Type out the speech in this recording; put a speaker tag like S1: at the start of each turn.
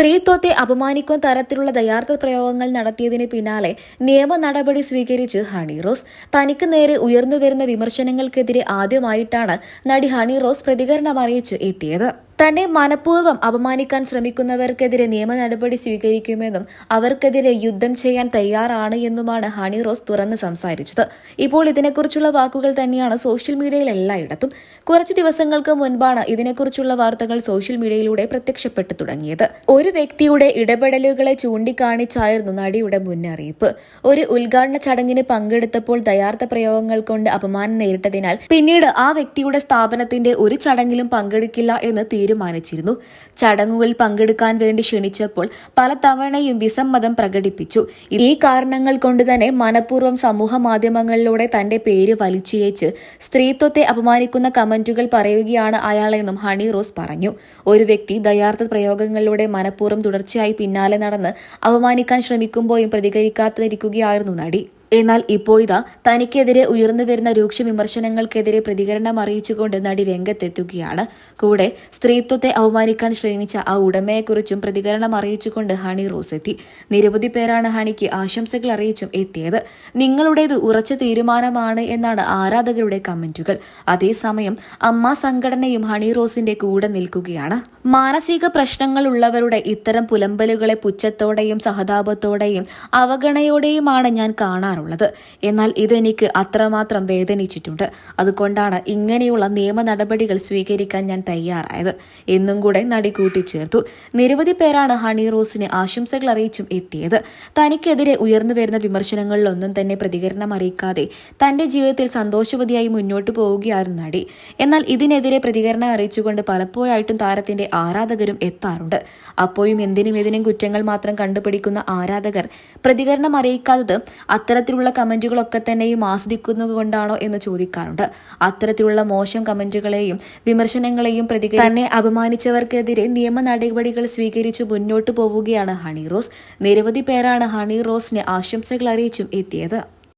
S1: സ്ത്രീത്വത്തെ അപമാനിക്കുന്ന തരത്തിലുള്ള ദയാർത്ഥ പ്രയോഗങ്ങൾ നടത്തിയതിന് പിന്നാലെ നിയമ നടപടി സ്വീകരിച്ച് ഹണി റോസ്. തനിക്ക് നേരെ ഉയർന്നുവരുന്ന വിമർശനങ്ങൾക്കെതിരെ ആദ്യമായിട്ടാണ് നടി ഹണി റോസ് പ്രതികരണം അറിയിച്ച് എത്തിയത്. തന്നെ മനഃപൂർവം അപമാനിക്കാൻ ശ്രമിക്കുന്നവർക്കെതിരെ നിയമ നടപടി സ്വീകരിക്കുമെന്നും അവർക്കെതിരെ യുദ്ധം ചെയ്യാൻ തയ്യാറാണ് എന്നുമാണ് ഹണി റോസ് തുറന്ന് സംസാരിച്ചത്. ഇപ്പോൾ ഇതിനെക്കുറിച്ചുള്ള വാക്കുകൾ തന്നെയാണ് സോഷ്യൽ മീഡിയയിൽ എല്ലായിടത്തും. കുറച്ച് ദിവസങ്ങൾക്ക് മുൻപാണ് ഇതിനെക്കുറിച്ചുള്ള വാർത്തകൾ സോഷ്യൽ മീഡിയയിലൂടെ പ്രത്യക്ഷപ്പെട്ടു തുടങ്ങിയത്. ഒരു വ്യക്തിയുടെ ഇടപെടലുകളെ ചൂണ്ടിക്കാണിച്ചായിരുന്നു നടിയുടെ മുന്നറിയിപ്പ്. ഒരു ഉദ്ഘാടന ചടങ്ങിന് പങ്കെടുത്തപ്പോൾ ദയാർത്ഥ പ്രയോഗങ്ങൾ കൊണ്ട് അപമാനം നേരിട്ടതിനാൽ പിന്നീട് ആ വ്യക്തിയുടെ സ്ഥാപനത്തിന്റെ ഒരു ചടങ്ങിലും പങ്കെടുക്കില്ല എന്ന് തീരുമാനിച്ചിരുന്നു. ചടങ്ങുകളിൽ പങ്കെടുക്കാൻ വേണ്ടി ക്ഷണിച്ചപ്പോൾ പല തവണയും വിസമ്മതം പ്രകടിപ്പിച്ചു. ഈ കാരണങ്ങൾ കൊണ്ട് തന്നെ മനഃപൂർവം സമൂഹ മാധ്യമങ്ങളിലൂടെ തന്റെ പേര് വലിച്ചിഴച്ച് സ്ത്രീത്വത്തെ അപമാനിക്കുന്ന കമന്റുകൾ പറയുകയാണ് അയാളെന്നും ഹണി റോസ് പറഞ്ഞു. ഒരു വ്യക്തി ദയാർത്ഥ പ്രയോഗങ്ങളിലൂടെ മനഃപൂർവം തുടർച്ചയായി പിന്നാലെ നടന്ന് അപമാനിക്കാൻ ശ്രമിക്കുമ്പോഴും പ്രതികരിക്കാതിരിക്കുകയായിരുന്നു നടി. എന്നാൽ ഇപ്പോൾ ഇതാ തനിക്കെതിരെ ഉയർന്നു വരുന്ന രൂക്ഷ വിമർശനങ്ങൾക്കെതിരെ പ്രതികരണം അറിയിച്ചുകൊണ്ട് നടി രംഗത്തെത്തുകയാണ്. കൂടെ സ്ത്രീത്വത്തെ അവമാനിക്കാൻ ശ്രമിച്ച ആ ഉടമയെക്കുറിച്ചും പ്രതികരണം അറിയിച്ചുകൊണ്ട് ഹണി റോസ് എത്തി. നിരവധി പേരാണ് ഹണിക്ക് ആശംസകൾ അറിയിച്ചും എത്തിയത്. നിങ്ങളുടേത് ഉറച്ച തീരുമാനമാണ് എന്നാണ് ആരാധകരുടെ കമന്റുകൾ. അതേസമയം അമ്മ സംഘടനയും ഹണി റോസിന്റെ കൂടെ നിൽക്കുകയാണ്. മാനസിക പ്രശ്നങ്ങൾ ഉള്ളവരുടെ ഇത്തരം പുലമ്പലുകളെ പുച്ഛത്തോടെയും സഹതാപത്തോടെയും അവഗണയോടെയുമാണ് ഞാൻ കാണാറുള്ളത്. എന്നാൽ ഇതെനിക്ക് അത്രമാത്രം വേദനിച്ചിട്ടുണ്ട്. അതുകൊണ്ടാണ് ഇങ്ങനെയുള്ള നിയമ നടപടികൾ സ്വീകരിക്കാൻ ഞാൻ തയ്യാറായത്. എന്നും കൂടെ നടി കൂട്ടിച്ചേർത്തു. നിരവധി പേരാണ് ഹണി റോസിന് ആശംസകൾ അറിയിച്ചും എത്തിയത്. തനിക്കെതിരെ ഉയർന്നു വരുന്ന വിമർശനങ്ങളിലൊന്നും തന്നെ പ്രതികരണം അറിയിക്കാതെ തന്റെ ജീവിതത്തിൽ സന്തോഷവതിയായി മുന്നോട്ടു പോവുകയായിരുന്നു നടി. എന്നാൽ ഇതിനെതിരെ പ്രതികരണം അറിയിച്ചുകൊണ്ട് പലപ്പോഴായിട്ടും താരത്തിന്റെ ആരാധകരും എത്താറുണ്ട്. അപ്പോഴും എന്തിനും ഇതിനും കുറ്റങ്ങൾ മാത്രം കണ്ടുപിടിക്കുന്ന ആരാധകർ പ്രതികരണം അറിയിക്കാത്തത് അത്തരത്തിലുള്ള കമന്റുകളൊക്കെ തന്നെയും ആസ്വദിക്കുന്നതുകൊണ്ടാണോ എന്ന് ചോദിക്കാറുണ്ട്. അത്തരത്തിലുള്ള മോശം കമന്റുകളെയും വിമർശനങ്ങളെയും പ്രതി തന്നെ അപമാനിച്ചവർക്കെതിരെ നിയമ നടപടികൾ സ്വീകരിച്ചു മുന്നോട്ടു പോവുകയാണ് ഹണി റോസ്. നിരവധി പേരാണ് ഹണി റോസിന് ആശംസകൾ അറിയിച്ചും എത്തിയത്.